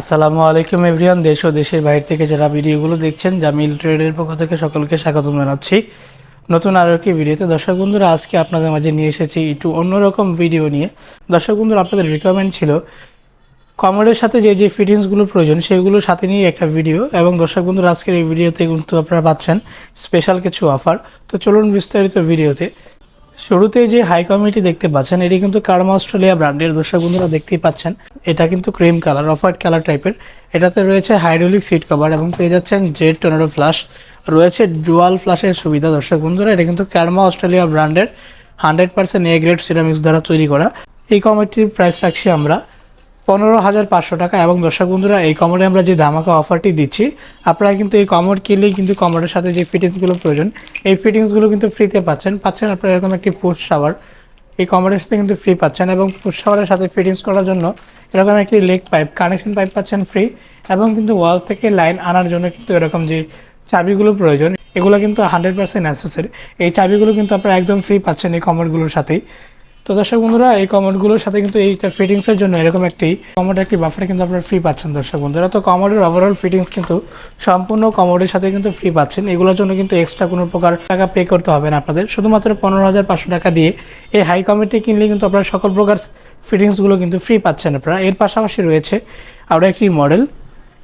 আসসালামু আলাইকুম এভরিয়ান দেশ ও দেশের বাইরে থেকে যারা ভিডিওগুলো দেখছেন, জামিল ট্রেডের পক্ষ থেকে সকলকে স্বাগত জানাচ্ছি। নতুন আরও একটি ভিডিওতে, দর্শক বন্ধুরা, আজকে আপনাদের মাঝে নিয়ে এসেছি একটু অন্যরকম ভিডিও নিয়ে। দর্শক বন্ধুরা, আপনাদের রিকমেন্ড ছিল কমরের সাথে যে যে ফিটিংসগুলো প্রয়োজন সেগুলো সাথে নিয়ে একটা ভিডিও। এবং দর্শক বন্ধুরা, আজকের এই ভিডিওতে কিন্তু আপনারা পাচ্ছেন স্পেশাল কিছু অফার তো চলুন বিস্তারিত ভিডিওতে। শুরুতে যে হাই কমিটি দেখতে পাচ্ছেন, এটি কিন্তু কার্মা অস্ট্রেলিয়া ব্র্যান্ডের দর্শক বন্ধুরা দেখতেই পাচ্ছেন। এটা কিন্তু cream colour off white colour টাইপের এটাতে রয়েছে হাইড্রোলিক সিট কভার এবং পেয়ে যাচ্ছেন জেড টনেরো ফ্লাশ রয়েছে ডুয়াল ফ্লাশের সুবিধা দর্শক বন্ধুরা এটা কিন্তু কার্মা অস্ট্রেলিয়া ব্র্যান্ডের hundred percent A grade ceramics দ্বারা তৈরি করা। এই কমিটির প্রাইস রাখছি আমরা। পনেরো হাজার পাঁচশো টাকা। এবং দর্শক বন্ধুরা, এই কমোডে আমরা যে ধামাকা অফারটি দিচ্ছি, আপনারা কিন্তু এই কমোড কিনলেই কিন্তু কমোডের সাথে যে ফিটিংসগুলো প্রয়োজন, এই ফিটিংসগুলো কিন্তু ফ্রিতে পাচ্ছেন। পাচ্ছেন আপনারা এরকম একটি পোস্ট শাওয়ার এই কমোডের সাথে কিন্তু ফ্রি পাচ্ছেন এবং পোস্ট শাওয়ারের সাথে ফিটিংস করার জন্য এরকম একটি লেগ পাইপ কানেকশন পাইপ পাচ্ছেন ফ্রি এবং কিন্তু ওয়াল থেকে লাইন আনার জন্য কিন্তু এরকম যে চাবিগুলো প্রয়োজন, এগুলো কিন্তু হান্ড্রেড পার্সেন্ট অ্যাসেসরি এই চাবিগুলো কিন্তু আপনারা একদম ফ্রি পাচ্ছেন এই কমোডগুলোর সাথেই। তো দর্শক বন্ধুরা, এই কমোডগুলোর সাথে কিন্তু এইটা ফিটিংসের জন্য এরকম একটি কমোড একটি বাফার কিন্তু আপনারা ফ্রি পাচ্ছেন দর্শক বন্ধুরা। তো কমোডের ওভারঅল ফিটিংস কিন্তু সম্পূর্ণ কমোডের সাথে কিন্তু ফ্রি পাচ্ছেন। এগুলোর জন্য কিন্তু এক্সট্রা কোনো প্রকার টাকা পে করতে হবে না আপনাদের। শুধুমাত্র পনেরো হাজার পাঁচশো টাকা দিয়ে এই হাই কমিটি কিনলে কিন্তু আপনারা সকল প্রকার ফিটিংসগুলো কিন্তু ফ্রি পাচ্ছেন আপনারা। এর পাশাপাশি রয়েছে আরও একটি মডেল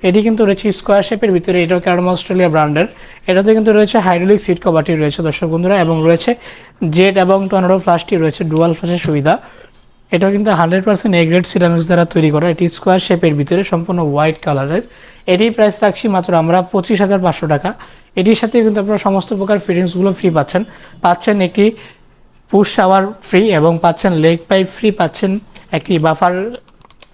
এটি কিন্তু রয়েছে স্কোয়ার শেপের ভিতরে, এটাও ক্যারম অস্ট্রেলিয়া ব্র্যান্ডের এটাতে কিন্তু রয়েছে হাইড্রোলিক সিট কভারটি রয়েছে, দর্শক বন্ধুরা, এবং রয়েছে জেট এবং টর্নেডো ফ্লাশটি রয়েছে ডুয়াল ফ্লাশের সুবিধা। এটাও কিন্তু hundred percent A grade grade ceramics দ্বারা তৈরি করা, এটি স্কোয়ার শেপের ভিতরে, সম্পূর্ণ হোয়াইট কালারের এটির প্রাইস রাখছি মাত্র আমরা পঁচিশ হাজার পাঁচশো টাকা। এটির সাথে কিন্তু আপনারা সমস্ত প্রকার ফিটিংসগুলো ফ্রি পাচ্ছেন। পাচ্ছেন একটি পুশ শাওয়ার ফ্রি এবং পাচ্ছেন লেগ পাইপ ফ্রি পাচ্ছেন একটি বাফার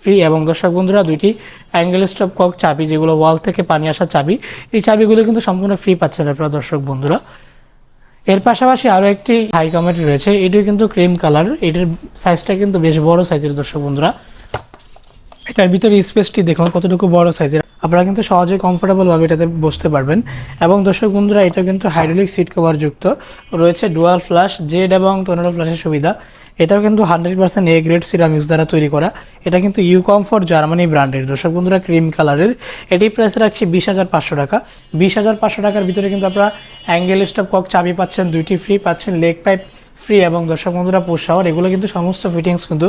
ফ্রি এবং দর্শক বন্ধুরা দুইটি অ্যাঙ্গেল স্টপ কক চাবি, যেগুলো ওয়াল থেকে পানি আসা চাবি, এই চাবিগুলো কিন্তু সম্পূর্ণ ফ্রি পাচ্ছেন আপনারা দর্শক বন্ধুরা। এর পাশাপাশি আরও একটি হাই কমেট রয়েছে এটি কিন্তু ক্রিম কালার এটির সাইজটা কিন্তু বেশ বড় সাইজের দর্শক বন্ধুরা। এটার ভিতরে স্পেসটি দেখুন, কতটুকু বড় সাইজের আপনারা কিন্তু সহজে কমফোর্টেবল ভাবে এটাতে বসতে পারবেন। এবং দর্শক বন্ধুরা, এটা কিন্তু হাইড্রোলিক সিট কভার যুক্ত। রয়েছে ডুয়াল ফ্লাশ জেড এবং টোনারো ফ্লাশের সুবিধা। এটাও কিন্তু hundred percent A grade ceramics দ্বারা তৈরি করা। এটা কিন্তু ইউ কমফোর্ট জার্মানি ব্র্যান্ডের দর্শক বন্ধুরা ক্রিম কালারের এটি প্রাইস রাখছি বিশ হাজার পাঁচশো টাকা। বিশ হাজার পাঁচশো টাকার ভিতরে কিন্তু আপনারা অ্যাঙ্গেল স্টপ কক চাবি পাচ্ছেন, দুইটি ফ্রি পাচ্ছেন লেগ পাইপ ফ্রি এবং দর্শক বন্ধুরা পোষাওয়ার এগুলো কিন্তু সমস্ত ফিটিংস কিন্তু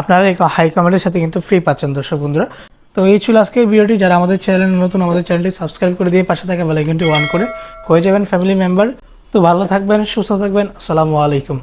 আপনারা এই হাই কমেন্টের সাথে কিন্তু ফ্রি পাচ্ছেন, দর্শক বন্ধুরা। তো এই ছিল আজকের ভিডিওটি। যারা আমাদের চ্যানেল নতুন, আমাদের চ্যানেলটি সাবস্ক্রাইব করে দিয়ে পাশে থাকা বেলাইকনটি অন করে। হয়ে যাবেন ফ্যামিলি মেম্বার তো ভালো থাকবেন, সুস্থ থাকবেন। আসসালামু আলাইকুম।